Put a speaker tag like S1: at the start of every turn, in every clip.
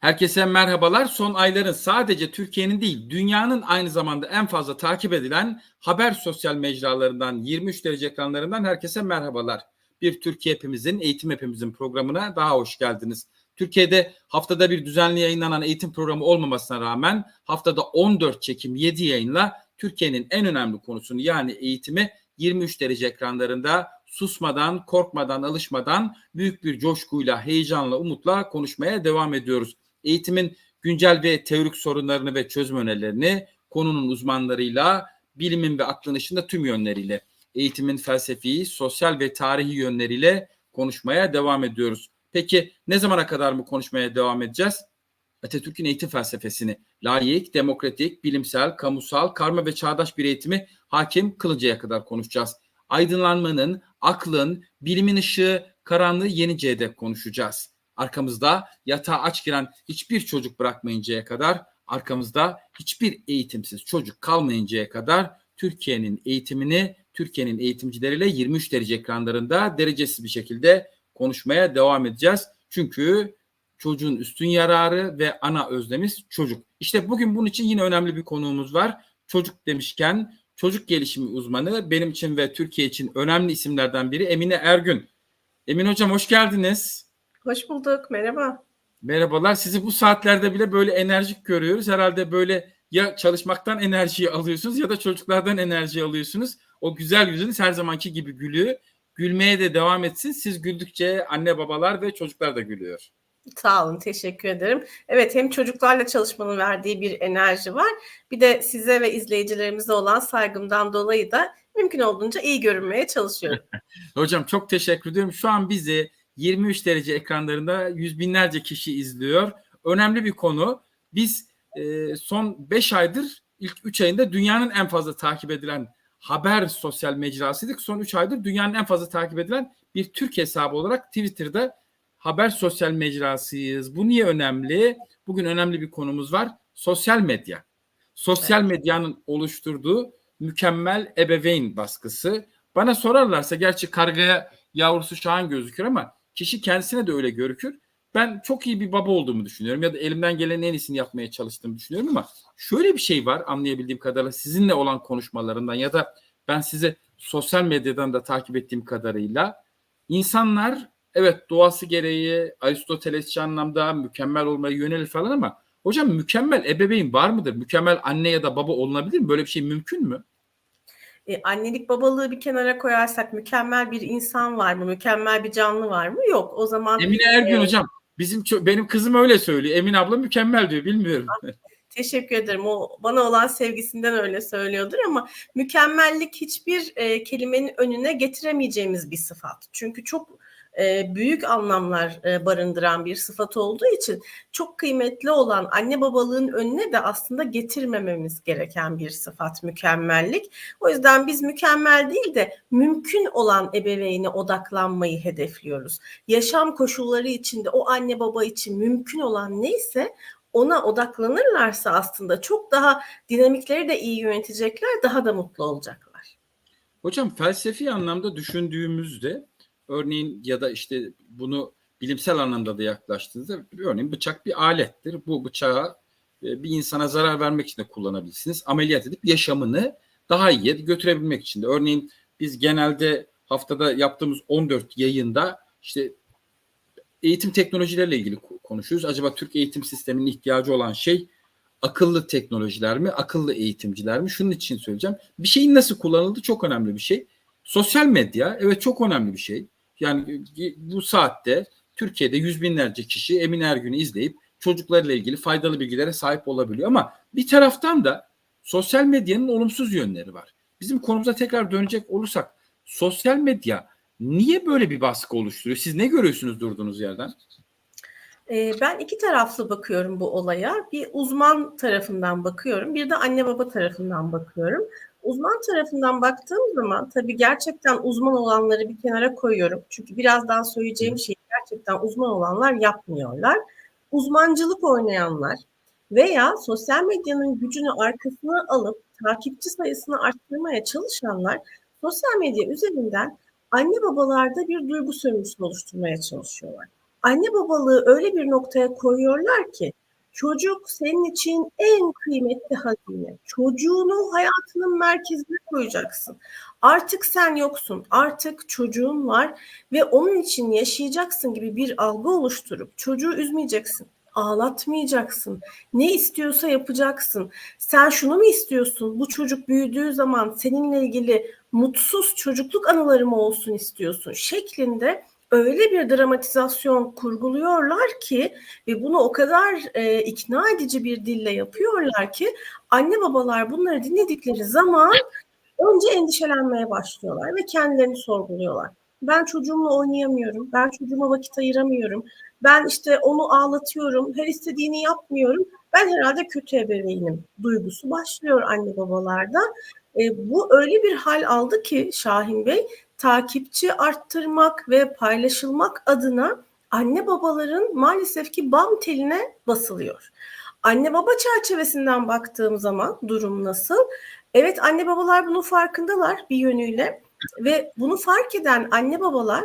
S1: Herkese merhabalar. Son ayların sadece Türkiye'nin değil, dünyanın aynı zamanda en fazla takip edilen haber sosyal mecralarından 23 derece ekranlarından herkese merhabalar. Bir Türkiye hepimizin, eğitim hepimizin programına daha hoş geldiniz. Türkiye'de haftada bir düzenli yayınlanan eğitim programı olmamasına rağmen haftada 14 çekim 7 yayınla Türkiye'nin en önemli konusunu yani eğitimi 23 derece ekranlarında susmadan, korkmadan, alışmadan büyük bir coşkuyla, heyecanla, umutla konuşmaya devam ediyoruz. Eğitimin güncel ve teorik sorunlarını ve çözüm önerilerini konunun uzmanlarıyla, bilimin ve aklın ışığında tüm yönleriyle, eğitimin felsefi, sosyal ve tarihi yönleriyle konuşmaya devam ediyoruz. Peki ne zamana kadar mı konuşmaya devam edeceğiz? Atatürk'ün eğitim felsefesini layık, demokratik, bilimsel, kamusal, karma ve çağdaş bir eğitimi hakim kılıncaya kadar konuşacağız. Aydınlanmanın, aklın, bilimin ışığı, karanlığı yeninceye dek konuşacağız. Arkamızda yatağa aç giren hiçbir çocuk bırakmayıncaya kadar, arkamızda hiçbir eğitimsiz çocuk kalmayıncaya kadar Türkiye'nin eğitimini Türkiye'nin eğitimcileriyle 23 derece ekranlarında derecesiz bir şekilde konuşmaya devam edeceğiz. Çünkü çocuğun üstün yararı ve ana özlemiz çocuk. İşte bugün bunun için yine önemli bir konuğumuz var. Çocuk demişken çocuk gelişimi uzmanı benim için ve Türkiye için önemli isimlerden biri Emine Ergün. Emin hocam hoş geldiniz.
S2: Hoş bulduk. Merhaba.
S1: Merhabalar. Sizi bu saatlerde bile böyle enerjik görüyoruz. Herhalde böyle ya çalışmaktan enerjiyi alıyorsunuz ya da çocuklardan enerji alıyorsunuz. O güzel yüzünüz her zamanki gibi gülüyor. Gülmeye de devam etsin. Siz güldükçe anne babalar ve çocuklar da gülüyor.
S2: Sağ olun, teşekkür ederim. Evet, hem çocuklarla çalışmanın verdiği bir enerji var. Bir de size ve izleyicilerimize olan saygımdan dolayı da mümkün olduğunca iyi görünmeye çalışıyorum.
S1: Hocam çok teşekkür ediyorum. Şu an bizi 23 derece ekranlarında yüz binlerce kişi izliyor. Önemli bir konu. Biz e, son 5 aydır ilk 3 ayında dünyanın en fazla takip edilen haber sosyal mecrasıydık. Son 3 aydır dünyanın en fazla takip edilen bir Türk hesabı olarak Twitter'da haber sosyal mecrasıyız. Bu niye önemli? Bugün önemli bir konumuz var. Sosyal medya. Sosyal evet. medyanın oluşturduğu mükemmel ebeveyn baskısı. Bana sorarlarsa gerçi kargaya yavrusu şahan gözükür ama kişi kendisine de öyle görükür. Ben çok iyi bir baba olduğumu düşünüyorum ya da elimden gelen en iyisini yapmaya çalıştığımı düşünüyorum ama şöyle bir şey var anlayabildiğim kadarıyla sizinle olan konuşmalarından ya da ben size sosyal medyadan da takip ettiğim kadarıyla insanlar evet doğası gereği Aristotelesçi anlamda mükemmel olmaya yönelir falan ama hocam mükemmel ebeveyn var mıdır? Mükemmel anne ya da baba olunabilir mi? Böyle bir şey mümkün mü?
S2: E, annelik babalığı bir kenara koyarsak mükemmel bir insan var mı? Mükemmel bir canlı var mı? Yok. O zaman
S1: Emine Ergün e, hocam bizim benim kızım öyle söylüyor. Emine abla mükemmel diyor. Bilmiyorum.
S2: Teşekkür ederim. O bana olan sevgisinden öyle söylüyordur ama mükemmellik hiçbir e, kelimenin önüne getiremeyeceğimiz bir sıfat. Çünkü çok büyük anlamlar barındıran bir sıfat olduğu için çok kıymetli olan anne babalığın önüne de aslında getirmememiz gereken bir sıfat mükemmellik. O yüzden biz mükemmel değil de mümkün olan ebeveyne odaklanmayı hedefliyoruz. Yaşam koşulları içinde o anne baba için mümkün olan neyse ona odaklanırlarsa aslında çok daha dinamikleri de iyi yönetecekler, daha da mutlu olacaklar.
S1: Hocam felsefi anlamda düşündüğümüzde örneğin ya da işte bunu bilimsel anlamda da yaklaştığınızda örneğin bıçak bir alettir. Bu bıçağı e, bir insana zarar vermek için de kullanabilirsiniz. Ameliyat edip yaşamını daha iyiye götürebilmek için de. Örneğin biz genelde haftada yaptığımız 14 yayında işte eğitim teknolojileriyle ilgili konuşuyoruz. Acaba Türk eğitim sisteminin ihtiyacı olan şey akıllı teknolojiler mi, akıllı eğitimciler mi? Şunun için söyleyeceğim. Bir şeyin nasıl kullanıldığı çok önemli bir şey. Sosyal medya evet çok önemli bir şey. Yani bu saatte Türkiye'de yüz binlerce kişi Emin Ergün'ü izleyip çocuklarla ilgili faydalı bilgilere sahip olabiliyor. Ama bir taraftan da sosyal medyanın olumsuz yönleri var. Bizim konumuza tekrar dönecek olursak sosyal medya niye böyle bir baskı oluşturuyor? Siz ne görüyorsunuz durduğunuz yerden?
S2: Ben iki taraflı bakıyorum bu olaya. Bir uzman tarafından bakıyorum, bir de anne baba tarafından bakıyorum. Uzman tarafından baktığım zaman tabii gerçekten uzman olanları bir kenara koyuyorum. Çünkü birazdan söyleyeceğim şeyi gerçekten uzman olanlar yapmıyorlar. Uzmancılık oynayanlar veya sosyal medyanın gücünü arkasına alıp takipçi sayısını arttırmaya çalışanlar sosyal medya üzerinden anne babalarda bir duygu sömürüsü oluşturmaya çalışıyorlar. anne babalığı öyle bir noktaya koyuyorlar ki çocuk senin için en kıymetli hazine. Çocuğunu hayatının merkezine koyacaksın. Artık sen yoksun, artık çocuğun var ve onun için yaşayacaksın gibi bir algı oluşturup çocuğu üzmeyeceksin ağlatmayacaksın. Ne istiyorsa yapacaksın. Sen şunu mu istiyorsun? Bu çocuk büyüdüğü zaman seninle ilgili mutsuz çocukluk anıları mı olsun istiyorsun? Şeklinde öyle bir dramatizasyon kurguluyorlar ki ve bunu o kadar e, ikna edici bir dille yapıyorlar ki anne babalar bunları dinledikleri zaman önce endişelenmeye başlıyorlar ve kendilerini sorguluyorlar. Ben çocuğumla oynayamıyorum. Ben çocuğuma vakit ayıramıyorum. Ben işte onu ağlatıyorum. Her istediğini yapmıyorum. Ben herhalde kötü ebeveynim duygusu başlıyor anne babalarda. E, bu öyle bir hal aldı ki Şahin Bey takipçi arttırmak ve paylaşılmak adına anne babaların maalesef ki bam teline basılıyor. Anne baba çerçevesinden baktığım zaman durum nasıl? Evet anne babalar bunun farkındalar bir yönüyle ve bunu fark eden anne babalar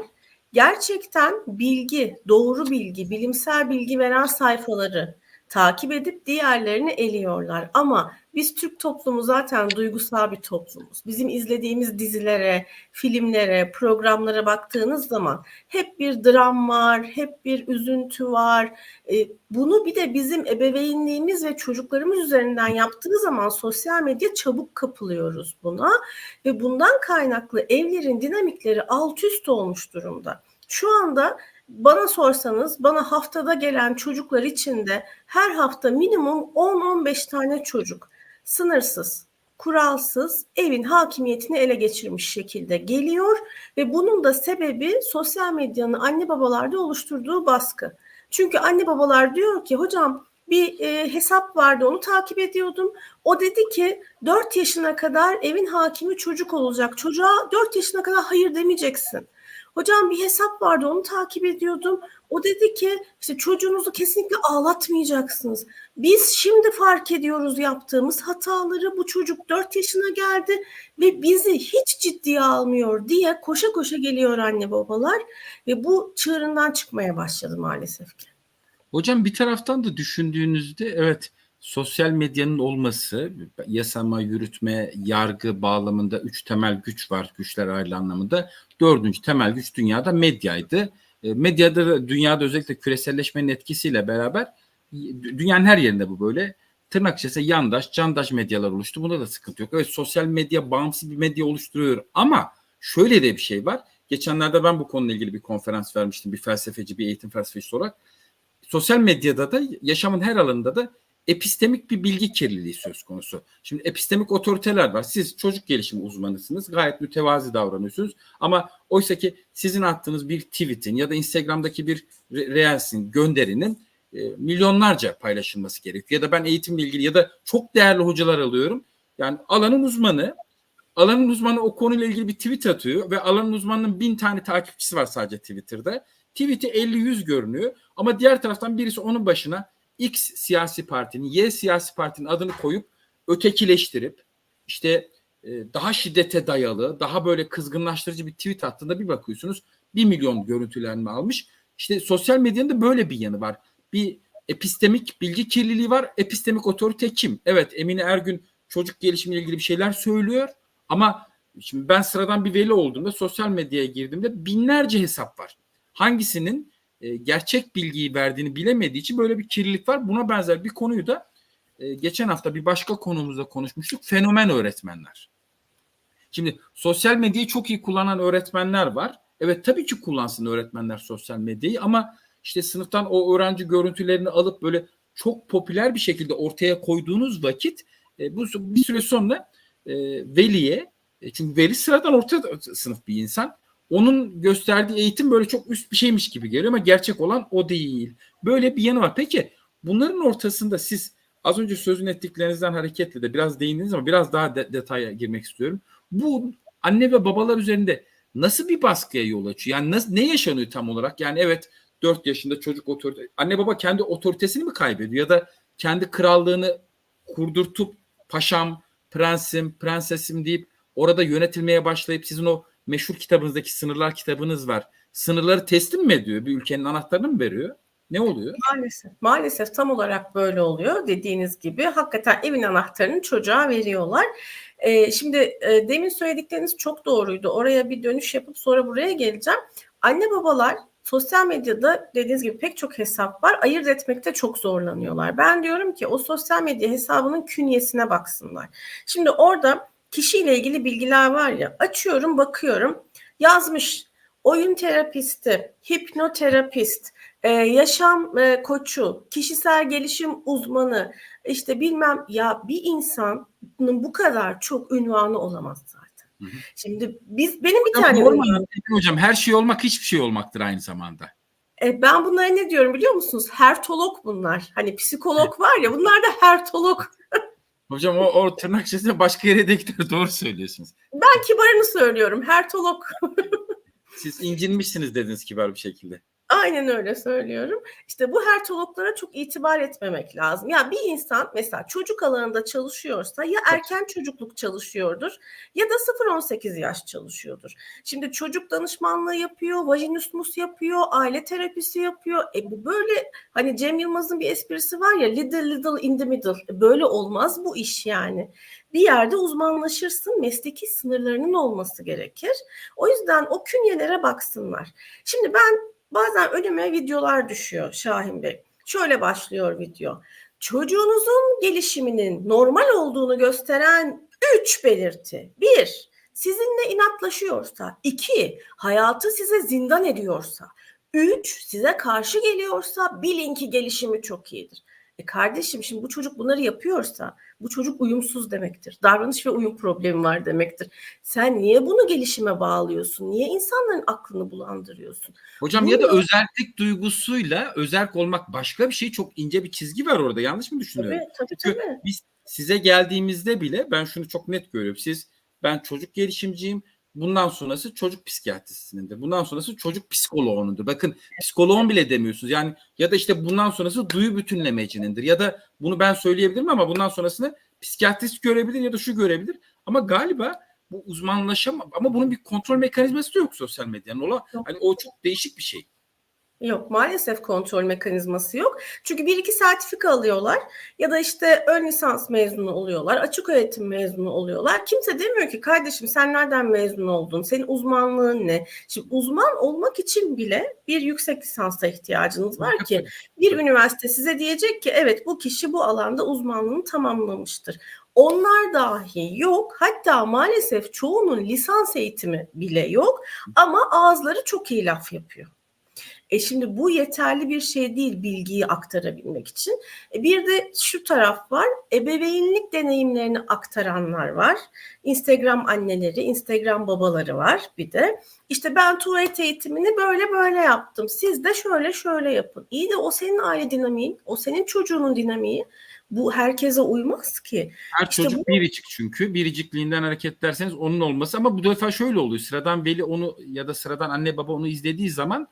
S2: gerçekten bilgi, doğru bilgi, bilimsel bilgi veren sayfaları takip edip diğerlerini eliyorlar. Ama biz Türk toplumu zaten duygusal bir toplumuz. Bizim izlediğimiz dizilere, filmlere, programlara baktığınız zaman hep bir dram var, hep bir üzüntü var. E, bunu bir de bizim ebeveynliğimiz ve çocuklarımız üzerinden yaptığı zaman sosyal medya çabuk kapılıyoruz buna ve bundan kaynaklı evlerin dinamikleri alt üst olmuş durumda. Şu anda bana sorsanız bana haftada gelen çocuklar içinde her hafta minimum 10-15 tane çocuk sınırsız, kuralsız evin hakimiyetini ele geçirmiş şekilde geliyor ve bunun da sebebi sosyal medyanın anne babalarda oluşturduğu baskı. Çünkü anne babalar diyor ki hocam bir e, hesap vardı onu takip ediyordum. O dedi ki 4 yaşına kadar evin hakimi çocuk olacak. Çocuğa 4 yaşına kadar hayır demeyeceksin. Hocam bir hesap vardı onu takip ediyordum. O dedi ki işte çocuğunuzu kesinlikle ağlatmayacaksınız. Biz şimdi fark ediyoruz yaptığımız hataları. Bu çocuk 4 yaşına geldi ve bizi hiç ciddiye almıyor diye koşa koşa geliyor anne babalar ve bu çığırından çıkmaya başladı maalesef ki.
S1: Hocam bir taraftan da düşündüğünüzde evet sosyal medyanın olması yasama, yürütme, yargı bağlamında üç temel güç var güçler ayrı anlamında. Dördüncü temel güç dünyada medyaydı. E, medyada da dünyada özellikle küreselleşmenin etkisiyle beraber dünyanın her yerinde bu böyle tırnak içerisinde yandaş, candaş medyalar oluştu. Bunda da sıkıntı yok. Evet sosyal medya bağımsız bir medya oluşturuyor ama şöyle de bir şey var. Geçenlerde ben bu konuyla ilgili bir konferans vermiştim. Bir felsefeci, bir eğitim felsefecisi olarak. Sosyal medyada da yaşamın her alanında da epistemik bir bilgi kirliliği söz konusu. Şimdi epistemik otoriteler var. Siz çocuk gelişimi uzmanısınız. Gayet mütevazi davranıyorsunuz. Ama oysa ki sizin attığınız bir tweetin ya da Instagram'daki bir reelsin, gönderinin e, milyonlarca paylaşılması gerekiyor. Ya da ben eğitimle ilgili ya da çok değerli hocalar alıyorum. Yani alanın uzmanı alanın uzmanı o konuyla ilgili bir tweet atıyor ve alanın uzmanının bin tane takipçisi var sadece Twitter'da. Tweet'i 50-100 görünüyor ama diğer taraftan birisi onun başına X siyasi partinin, Y siyasi partinin adını koyup ötekileştirip işte e, daha şiddete dayalı, daha böyle kızgınlaştırıcı bir tweet attığında bir bakıyorsunuz bir milyon görüntülenme almış. İşte sosyal medyanın da böyle bir yanı var. Bir epistemik bilgi kirliliği var. Epistemik otorite kim? Evet Emine Ergün çocuk gelişimiyle ilgili bir şeyler söylüyor ama şimdi ben sıradan bir veli olduğumda sosyal medyaya girdiğimde binlerce hesap var. Hangisinin e, gerçek bilgiyi verdiğini bilemediği için böyle bir kirlilik var. Buna benzer bir konuyu da e, geçen hafta bir başka konumuzda konuşmuştuk. Fenomen öğretmenler. Şimdi sosyal medyayı çok iyi kullanan öğretmenler var. Evet tabii ki kullansın öğretmenler sosyal medyayı ama işte sınıftan o öğrenci görüntülerini alıp böyle çok popüler bir şekilde ortaya koyduğunuz vakit e, bu bir süre sonra veliye e, çünkü veli sıradan orta sınıf bir insan onun gösterdiği eğitim böyle çok üst bir şeymiş gibi geliyor ama gerçek olan o değil. Böyle bir yanı var. Peki bunların ortasında siz az önce sözün ettiklerinizden hareketle de biraz değindiniz ama biraz daha de- detaya girmek istiyorum. Bu anne ve babalar üzerinde nasıl bir baskıya yol açıyor? Yani nasıl, ne yaşanıyor tam olarak? Yani evet 4 yaşında çocuk otorite anne baba kendi otoritesini mi kaybediyor ya da kendi krallığını kurdurtup paşam, prensim, prensesim deyip orada yönetilmeye başlayıp sizin o meşhur kitabınızdaki sınırlar kitabınız var. sınırları teslim mi ediyor? Bir ülkenin anahtarını mı veriyor? Ne oluyor?
S2: Maalesef. Maalesef tam olarak böyle oluyor dediğiniz gibi. Hakikaten evin anahtarını çocuğa veriyorlar. Ee, şimdi e, demin söyledikleriniz çok doğruydu. Oraya bir dönüş yapıp sonra buraya geleceğim. Anne babalar sosyal medyada dediğiniz gibi pek çok hesap var. Ayırt etmekte çok zorlanıyorlar. Ben diyorum ki o sosyal medya hesabının künyesine baksınlar. Şimdi orada kişiyle ilgili bilgiler var ya açıyorum bakıyorum yazmış oyun terapisti, hipnoterapist, e, yaşam e, koçu, kişisel gelişim uzmanı, işte bilmem ya bir insanın bu kadar çok ünvanı olamaz zaten.
S1: Hı hı.
S2: Şimdi biz benim bir
S1: Hocam,
S2: tane ünvanım-
S1: Hocam her şey olmak hiçbir şey olmaktır aynı zamanda.
S2: e, ben bunlara ne diyorum biliyor musunuz? Hertolog bunlar. Hani psikolog var ya bunlar da hertolog.
S1: Hocam o, o tırnak içerisinde başka yere de gider. Doğru söylüyorsunuz.
S2: Ben kibarını söylüyorum. Hertolog.
S1: Siz incinmişsiniz dediniz kibar bir şekilde.
S2: Aynen öyle söylüyorum. İşte bu hertologlara çok itibar etmemek lazım. Ya bir insan mesela çocuk alanında çalışıyorsa ya erken çocukluk çalışıyordur ya da 0-18 yaş çalışıyordur. Şimdi çocuk danışmanlığı yapıyor, vajinismus yapıyor, aile terapisi yapıyor. E bu böyle hani Cem Yılmaz'ın bir esprisi var ya little little in the middle. E böyle olmaz bu iş yani. Bir yerde uzmanlaşırsın, mesleki sınırlarının olması gerekir. O yüzden o künyelere baksınlar. Şimdi ben Bazen önüme videolar düşüyor Şahin Bey. Şöyle başlıyor video. Çocuğunuzun gelişiminin normal olduğunu gösteren 3 belirti. 1. Sizinle inatlaşıyorsa. 2. Hayatı size zindan ediyorsa. 3. Size karşı geliyorsa bilin ki gelişimi çok iyidir. E kardeşim şimdi bu çocuk bunları yapıyorsa bu çocuk uyumsuz demektir. Davranış ve uyum problemi var demektir. Sen niye bunu gelişime bağlıyorsun? Niye insanların aklını bulandırıyorsun?
S1: Hocam
S2: Bu
S1: ya da
S2: da-
S1: özellik duygusuyla özerk olmak başka bir şey. Çok ince bir çizgi var orada. Yanlış mı düşünüyorum?
S2: Tabii tabii
S1: Çünkü
S2: tabii.
S1: biz size geldiğimizde bile ben şunu çok net görüyorum. Siz ben çocuk gelişimciyim. Bundan sonrası çocuk psikiyatristindir. Bundan sonrası çocuk psikoloğunundur. Bakın psikoloğun bile demiyorsunuz. Yani ya da işte bundan sonrası duyu bütünlemecinindir. Ya da bunu ben söyleyebilirim ama bundan sonrasını psikiyatrist görebilir ya da şu görebilir. Ama galiba bu uzmanlaşama ama bunun bir kontrol mekanizması da yok sosyal medyanın. Ola, hani o çok değişik bir şey.
S2: Yok maalesef kontrol mekanizması yok. Çünkü bir iki sertifika alıyorlar ya da işte ön lisans mezunu oluyorlar, açık öğretim mezunu oluyorlar. Kimse demiyor ki kardeşim sen nereden mezun oldun, senin uzmanlığın ne? Şimdi uzman olmak için bile bir yüksek lisansa ihtiyacınız var ki bir üniversite size diyecek ki evet bu kişi bu alanda uzmanlığını tamamlamıştır. Onlar dahi yok. Hatta maalesef çoğunun lisans eğitimi bile yok ama ağızları çok iyi laf yapıyor. E şimdi bu yeterli bir şey değil bilgiyi aktarabilmek için. E bir de şu taraf var. Ebeveynlik deneyimlerini aktaranlar var. Instagram anneleri, Instagram babaları var bir de. İşte ben tuvalet eğitimini böyle böyle yaptım. Siz de şöyle şöyle yapın. İyi de o senin aile dinamiğin, o senin çocuğunun dinamiği. Bu herkese uymaz ki.
S1: Her
S2: İşte
S1: çocuk
S2: bu-
S1: biricik çünkü. Biricikliğinden hareket ederseniz onun olması ama bu defa şöyle oluyor. Sıradan veli onu ya da sıradan anne baba onu izlediği zaman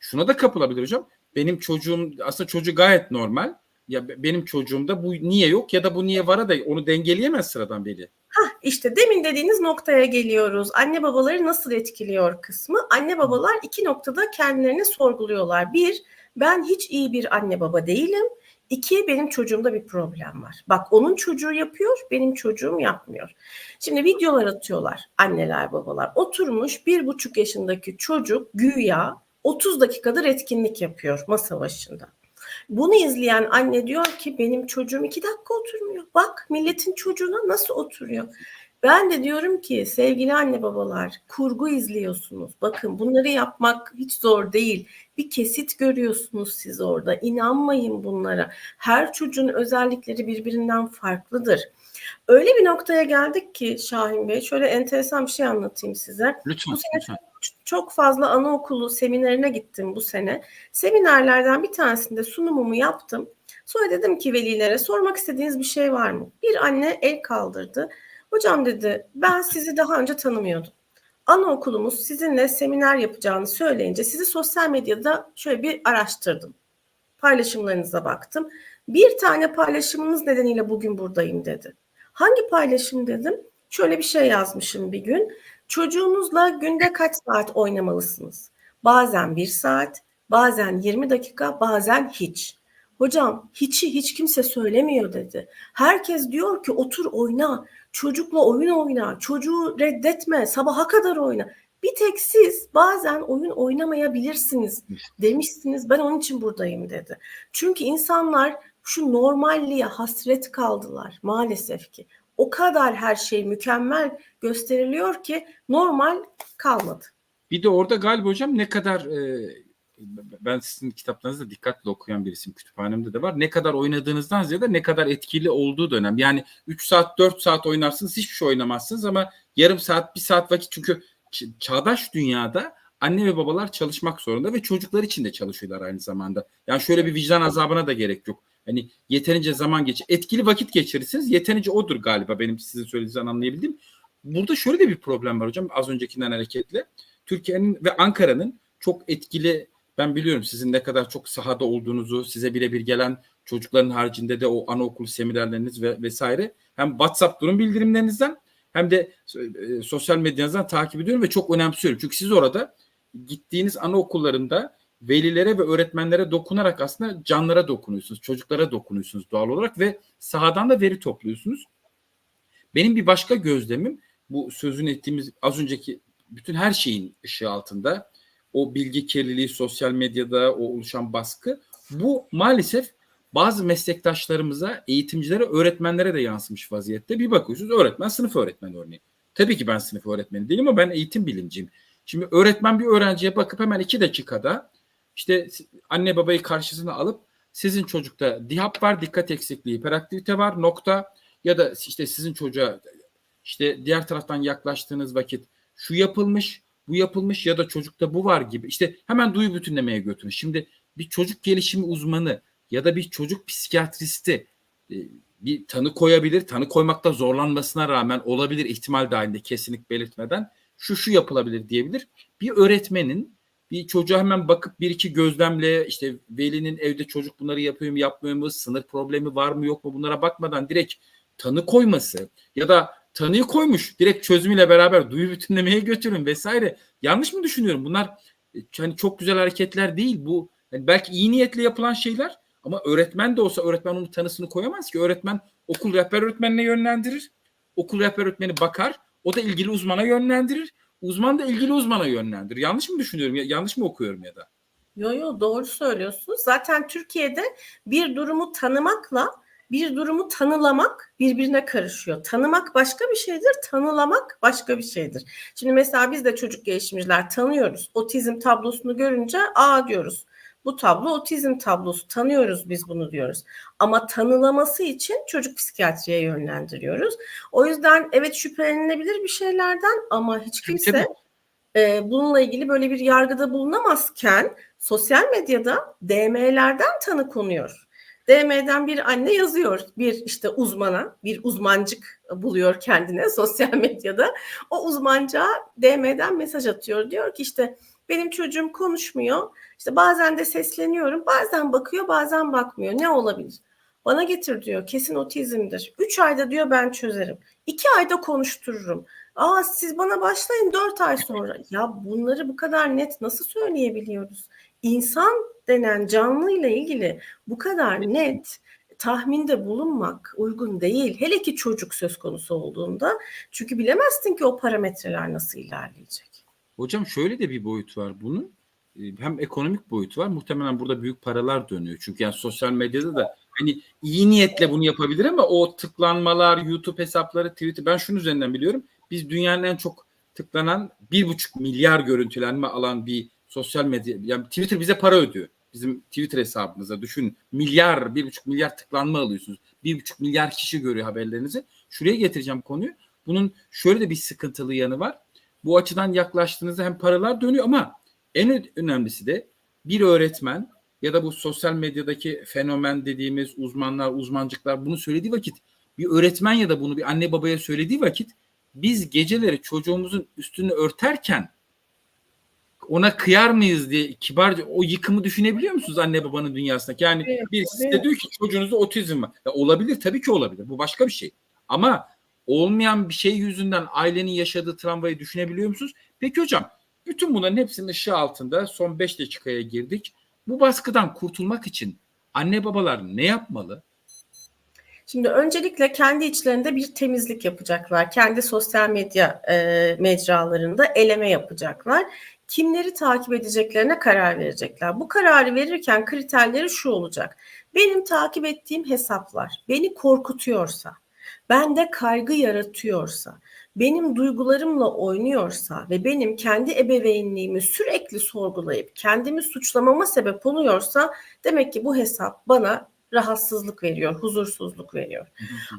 S1: şuna da kapılabilir hocam. Benim çocuğum aslında çocuğu gayet normal. Ya be- benim çocuğumda bu niye yok ya da bu niye vara da onu dengeleyemez sıradan veli.
S2: İşte demin dediğiniz noktaya geliyoruz. Anne babaları nasıl etkiliyor kısmı. Anne babalar iki noktada kendilerini sorguluyorlar. Bir, ben hiç iyi bir anne baba değilim. İki, benim çocuğumda bir problem var. Bak onun çocuğu yapıyor, benim çocuğum yapmıyor. Şimdi videolar atıyorlar anneler babalar. Oturmuş bir buçuk yaşındaki çocuk güya 30 dakikadır etkinlik yapıyor masa başında. Bunu izleyen anne diyor ki benim çocuğum iki dakika oturmuyor. Bak milletin çocuğuna nasıl oturuyor. Ben de diyorum ki sevgili anne babalar kurgu izliyorsunuz. Bakın bunları yapmak hiç zor değil. Bir kesit görüyorsunuz siz orada. İnanmayın bunlara. Her çocuğun özellikleri birbirinden farklıdır. Öyle bir noktaya geldik ki Şahin Bey şöyle enteresan bir şey anlatayım size.
S1: Lütfen.
S2: Bu sene
S1: lütfen.
S2: Çok fazla anaokulu seminerine gittim bu sene. Seminerlerden bir tanesinde sunumumu yaptım. Sonra dedim ki velilere sormak istediğiniz bir şey var mı? Bir anne el kaldırdı. Hocam dedi ben sizi daha önce tanımıyordum. Anaokulumuz sizinle seminer yapacağını söyleyince sizi sosyal medyada şöyle bir araştırdım. Paylaşımlarınıza baktım. Bir tane paylaşımınız nedeniyle bugün buradayım dedi. Hangi paylaşım dedim? Şöyle bir şey yazmışım bir gün. Çocuğunuzla günde kaç saat oynamalısınız? Bazen bir saat, bazen 20 dakika, bazen hiç. Hocam hiçi hiç kimse söylemiyor dedi. Herkes diyor ki otur oyna, çocukla oyun oyna, çocuğu reddetme, sabaha kadar oyna. Bir tek siz bazen oyun oynamayabilirsiniz demişsiniz. Ben onun için buradayım dedi. Çünkü insanlar şu normalliğe hasret kaldılar maalesef ki. O kadar her şey mükemmel gösteriliyor ki normal kalmadı.
S1: Bir de orada galiba hocam ne kadar e, ben sizin kitaplarınızı da dikkatle okuyan birisiyim. Kütüphanemde de var. Ne kadar oynadığınızdan ziyade ne kadar etkili olduğu dönem. Yani 3 saat 4 saat oynarsınız hiçbir şey oynamazsınız ama yarım saat bir saat vakit çünkü çağdaş dünyada anne ve babalar çalışmak zorunda ve çocuklar için de çalışıyorlar aynı zamanda. Yani şöyle bir vicdan azabına da gerek yok. Hani yeterince zaman geç, etkili vakit geçirirsiniz. Yeterince odur galiba benim sizin söylediğinizden anlayabildiğim. Burada şöyle de bir problem var hocam az öncekinden hareketle. Türkiye'nin ve Ankara'nın çok etkili ben biliyorum sizin ne kadar çok sahada olduğunuzu, size birebir gelen çocukların haricinde de o anaokulu seminerleriniz ve vesaire hem WhatsApp durum bildirimlerinizden hem de e, sosyal medyanızdan takip ediyorum ve çok önemsiyorum. Çünkü siz orada gittiğiniz anaokullarında velilere ve öğretmenlere dokunarak aslında canlara dokunuyorsunuz, çocuklara dokunuyorsunuz doğal olarak ve sahadan da veri topluyorsunuz. Benim bir başka gözlemim bu sözünü ettiğimiz az önceki bütün her şeyin ışığı altında o bilgi kirliliği, sosyal medyada o oluşan baskı bu maalesef bazı meslektaşlarımıza, eğitimcilere, öğretmenlere de yansımış vaziyette. Bir bakıyorsunuz öğretmen, sınıf öğretmeni örneğin. Tabii ki ben sınıf öğretmeni değilim ama ben eğitim bilimciyim. Şimdi öğretmen bir öğrenciye bakıp hemen iki dakikada işte anne babayı karşısına alıp sizin çocukta DİHAP var, dikkat eksikliği, hiperaktivite var, nokta ya da işte sizin çocuğa işte diğer taraftan yaklaştığınız vakit şu yapılmış, bu yapılmış ya da çocukta bu var gibi işte hemen duyu bütünlemeye götürün. Şimdi bir çocuk gelişimi uzmanı ya da bir çocuk psikiyatristi e, bir tanı koyabilir. Tanı koymakta zorlanmasına rağmen olabilir ihtimal dahilinde kesinlik belirtmeden şu şu yapılabilir diyebilir. Bir öğretmenin bir çocuğa hemen bakıp bir iki gözlemle işte velinin evde çocuk bunları yapıyor mu yapmıyor mu sınır problemi var mı yok mu bunlara bakmadan direkt tanı koyması ya da tanıyı koymuş direkt çözümüyle beraber duyu bütünlemeye götürün vesaire. Yanlış mı düşünüyorum? Bunlar e, hani çok güzel hareketler değil. Bu yani belki iyi niyetle yapılan şeyler ama öğretmen de olsa öğretmen onun tanısını koyamaz ki. Öğretmen okul rehber öğretmenine yönlendirir. Okul rehber öğretmeni bakar. O da ilgili uzmana yönlendirir. Uzman da ilgili uzmana yönlendirir. Yanlış mı düşünüyorum? Ya, yanlış mı okuyorum ya da?
S2: Yo yo doğru söylüyorsunuz. Zaten Türkiye'de bir durumu tanımakla bir durumu tanılamak birbirine karışıyor. Tanımak başka bir şeydir, tanılamak başka bir şeydir. Şimdi mesela biz de çocuk gelişimciler tanıyoruz. Otizm tablosunu görünce aa diyoruz. Bu tablo otizm tablosu. Tanıyoruz biz bunu diyoruz. Ama tanılaması için çocuk psikiyatriye yönlendiriyoruz. O yüzden evet şüphelenilebilir bir şeylerden ama hiç kimse e, bununla ilgili böyle bir yargıda bulunamazken sosyal medyada DM'lerden tanı konuyor. DM'den bir anne yazıyor bir işte uzmana, bir uzmancık buluyor kendine sosyal medyada. O uzmanca DM'den mesaj atıyor. Diyor ki işte benim çocuğum konuşmuyor. İşte bazen de sesleniyorum. Bazen bakıyor, bazen bakmıyor. Ne olabilir? Bana getir diyor. Kesin otizmdir. Üç ayda diyor ben çözerim. İki ayda konuştururum. Aa siz bana başlayın dört ay sonra. Ya bunları bu kadar net nasıl söyleyebiliyoruz? İnsan denen canlı ile ilgili bu kadar net tahminde bulunmak uygun değil. Hele ki çocuk söz konusu olduğunda. Çünkü bilemezsin ki o parametreler nasıl ilerleyecek.
S1: Hocam şöyle de bir boyut var bunun. Ee, Hem ekonomik boyut var. Muhtemelen burada büyük paralar dönüyor. Çünkü yani sosyal medyada da hani iyi niyetle bunu yapabilir ama o tıklanmalar, YouTube hesapları, Twitter ben şunun üzerinden biliyorum. Biz dünyanın en çok tıklanan bir buçuk milyar görüntülenme alan bir sosyal medya. Yani Twitter bize para ödüyor. Bizim Twitter hesabımıza düşün milyar, bir buçuk milyar tıklanma alıyorsunuz. Bir buçuk milyar kişi görüyor haberlerinizi. Şuraya getireceğim konuyu. Bunun şöyle de bir sıkıntılı yanı var. Bu açıdan yaklaştığınızda hem paralar dönüyor ama en önemlisi de bir öğretmen ya da bu sosyal medyadaki fenomen dediğimiz uzmanlar, uzmancıklar bunu söylediği vakit bir öğretmen ya da bunu bir anne babaya söylediği vakit biz geceleri çocuğumuzun üstünü örterken ona kıyar mıyız diye kibarca o yıkımı düşünebiliyor musunuz anne babanın dünyasındaki? Yani
S2: Evet,
S1: birisi
S2: tabii.
S1: de diyor ki çocuğunuzda otizm var. Ya olabilir tabii ki olabilir. Bu başka bir şey. Ama olmayan bir şey yüzünden ailenin yaşadığı travmayı düşünebiliyor musunuz? Peki hocam Bütün bunların hepsinin ışığı altında son 5 dakikaya girdik. Bu baskıdan kurtulmak için anne babalar ne yapmalı?
S2: Şimdi öncelikle kendi içlerinde bir temizlik yapacaklar. Kendi sosyal medya e, mecralarında eleme yapacaklar. Kimleri takip edeceklerine karar verecekler. Bu kararı verirken kriterleri şu olacak. Benim takip ettiğim hesaplar beni korkutuyorsa, bende kaygı yaratıyorsa, benim duygularımla oynuyorsa ve benim kendi ebeveynliğimi sürekli sorgulayıp kendimi suçlamama sebep oluyorsa demek ki bu hesap bana rahatsızlık veriyor, huzursuzluk veriyor.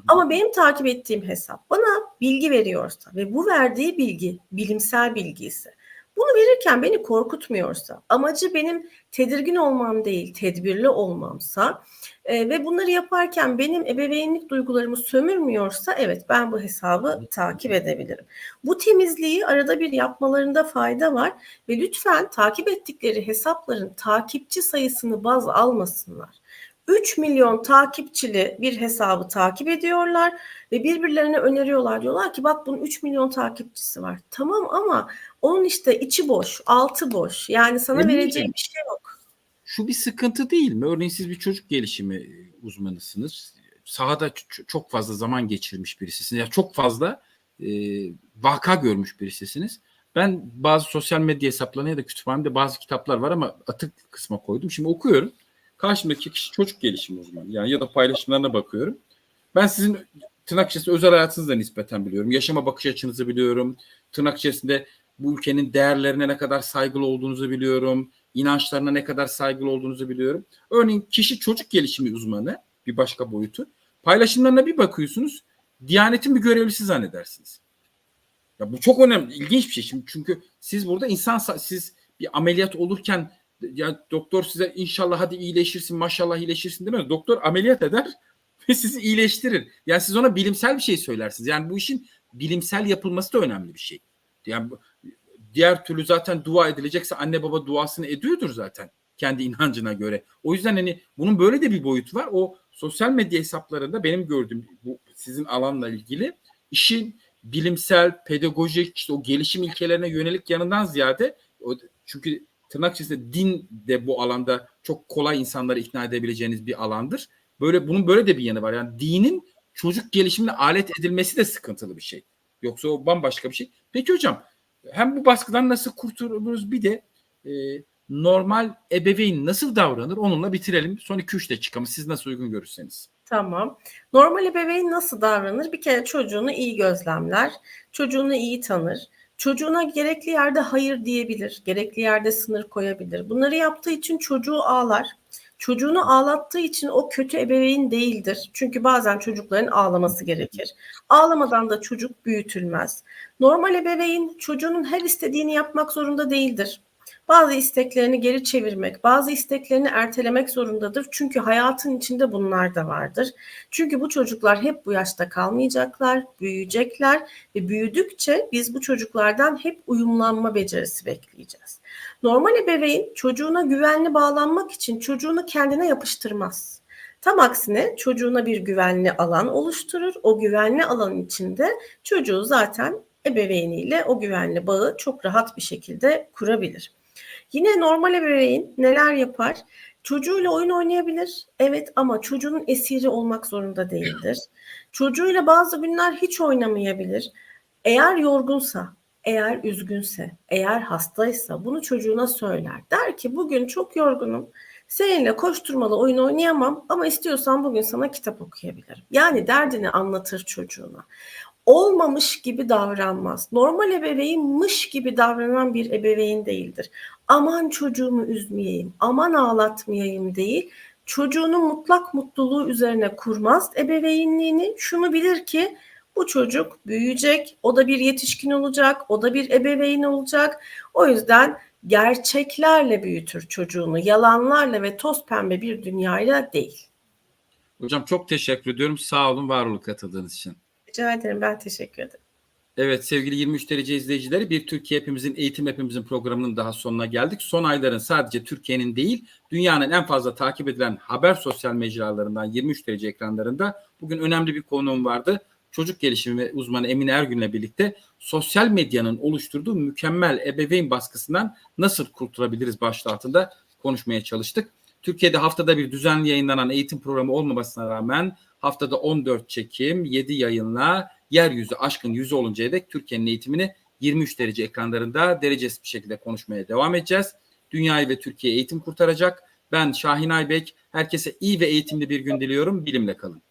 S2: Ama benim takip ettiğim hesap bana bilgi veriyorsa ve bu verdiği bilgi bilimsel bilgi ise bunu verirken beni korkutmuyorsa, amacı benim tedirgin olmam değil, tedbirli olmamsa e, ve bunları yaparken benim ebeveynlik duygularımı sömürmüyorsa evet ben bu hesabı takip edebilirim. Bu temizliği arada bir yapmalarında fayda var ve lütfen takip ettikleri hesapların takipçi sayısını baz almasınlar. 3 milyon takipçili bir hesabı takip ediyorlar ve birbirlerine öneriyorlar. Diyorlar ki bak bunun 3 milyon takipçisi var. Tamam ama onun işte içi boş, altı boş. Yani sana
S1: Eminim.
S2: vereceği bir şey yok.
S1: Şu bir sıkıntı değil mi? Örneğin siz bir çocuk gelişimi uzmanısınız. Sahada çok fazla zaman geçirmiş birisisiniz. Ya çok fazla e, vaka görmüş birisisiniz. Ben bazı sosyal medya hesaplarına ya da kütüphanemde bazı kitaplar var ama atık kısma koydum. Şimdi okuyorum. Karşımdaki kişi çocuk gelişimi uzmanı. Yani ya da paylaşımlarına bakıyorum. Ben sizin tırnak içerisinde özel hayatınızı da nispeten biliyorum. Yaşama bakış açınızı biliyorum. Tırnak içerisinde bu ülkenin değerlerine ne kadar saygılı olduğunuzu biliyorum. İnançlarına ne kadar saygılı olduğunuzu biliyorum. Örneğin kişi çocuk gelişimi uzmanı bir başka boyutu. Paylaşımlarına bir bakıyorsunuz. Diyanetin bir görevlisi zannedersiniz. Ya bu çok önemli, ilginç bir şey. Şimdi çünkü siz burada insan sa- siz bir ameliyat olurken ya doktor size inşallah hadi iyileşirsin, maşallah iyileşirsin demez. Doktor ameliyat eder ve sizi iyileştirir. Yani siz ona bilimsel bir şey söylersiniz. Yani bu işin bilimsel yapılması da önemli bir şey. Yani diğer türlü zaten dua edilecekse anne baba duasını ediyordur zaten kendi inancına göre. O yüzden hani bunun böyle de bir boyutu var. O sosyal medya hesaplarında benim gördüğüm bu sizin alanla ilgili işin bilimsel, pedagojik, işte o gelişim ilkelerine yönelik yanından ziyade çünkü tırnak içerisinde din de bu alanda çok kolay insanları ikna edebileceğiniz bir alandır. Böyle bunun böyle de bir yanı var. Yani dinin çocuk gelişimine alet edilmesi de sıkıntılı bir şey. Yoksa o bambaşka bir şey. Peki hocam hem bu baskıdan nasıl kurtuluruz bir de e, normal ebeveyn nasıl davranır onunla bitirelim. Son 2-3 dakika siz nasıl uygun görürseniz.
S2: Tamam. Normal ebeveyn nasıl davranır? Bir kere çocuğunu iyi gözlemler, çocuğunu iyi tanır. Çocuğuna gerekli yerde hayır diyebilir, gerekli yerde sınır koyabilir. Bunları yaptığı için çocuğu ağlar. Çocuğunu ağlattığı için o kötü ebeveyn değildir. Çünkü bazen çocukların ağlaması gerekir. Ağlamadan da çocuk büyütülmez. Normal ebeveyn çocuğunun her istediğini yapmak zorunda değildir. Bazı isteklerini geri çevirmek, bazı isteklerini ertelemek zorundadır. Çünkü hayatın içinde bunlar da vardır. Çünkü bu çocuklar hep bu yaşta kalmayacaklar, büyüyecekler ve büyüdükçe biz bu çocuklardan hep uyumlanma becerisi bekleyeceğiz. Normal ebeveyn çocuğuna güvenli bağlanmak için çocuğunu kendine yapıştırmaz. Tam aksine çocuğuna bir güvenli alan oluşturur. O güvenli alanın içinde çocuğu zaten ebeveyniyle o güvenli bağı çok rahat bir şekilde kurabilir. Yine normal ebeveyn neler yapar? Çocuğuyla oyun oynayabilir. Evet ama çocuğun esiri olmak zorunda değildir. Çocuğuyla bazı günler hiç oynamayabilir. Eğer yorgunsa, eğer üzgünse, eğer hastaysa bunu çocuğuna söyler. Der ki bugün çok yorgunum. Seninle koşturmalı oyun oynayamam ama istiyorsan bugün sana kitap okuyabilirim. Yani derdini anlatır çocuğuna olmamış gibi davranmaz. Normal ebeveynmiş gibi davranan bir ebeveyn değildir. Aman çocuğumu üzmeyeyim, aman ağlatmayayım değil. Çocuğunun mutlak mutluluğu üzerine kurmaz ebeveynliğini. Şunu bilir ki bu çocuk büyüyecek, o da bir yetişkin olacak, o da bir ebeveyn olacak. O yüzden gerçeklerle büyütür çocuğunu, yalanlarla ve toz pembe bir dünyayla değil.
S1: Hocam çok teşekkür ediyorum. Sağ olun, var olun katıldığınız için.
S2: Rica ederim, ben teşekkür ederim.
S1: Evet sevgili 23 derece izleyicileri bir Türkiye hepimizin eğitim hepimizin programının daha sonuna geldik. Son ayların sadece Türkiye'nin değil dünyanın en fazla takip edilen haber sosyal mecralarından 23 derece ekranlarında bugün önemli bir konuğum vardı. çocuk gelişimi uzmanı Emine Ergün'le birlikte sosyal medyanın oluşturduğu mükemmel ebeveyn baskısından nasıl kurtulabiliriz başlığı altında konuşmaya çalıştık. Türkiye'de haftada bir düzenli yayınlanan eğitim programı olmamasına rağmen haftada 14 çekim, 7 yayınla yeryüzü aşkın yüzü oluncaya dek Türkiye'nin eğitimini 23 derece ekranlarında derecesiz bir şekilde konuşmaya devam edeceğiz. Dünyayı ve Türkiye eğitim kurtaracak. Ben Şahin Aybek. Herkese iyi ve eğitimli bir gün diliyorum. Bilimle kalın.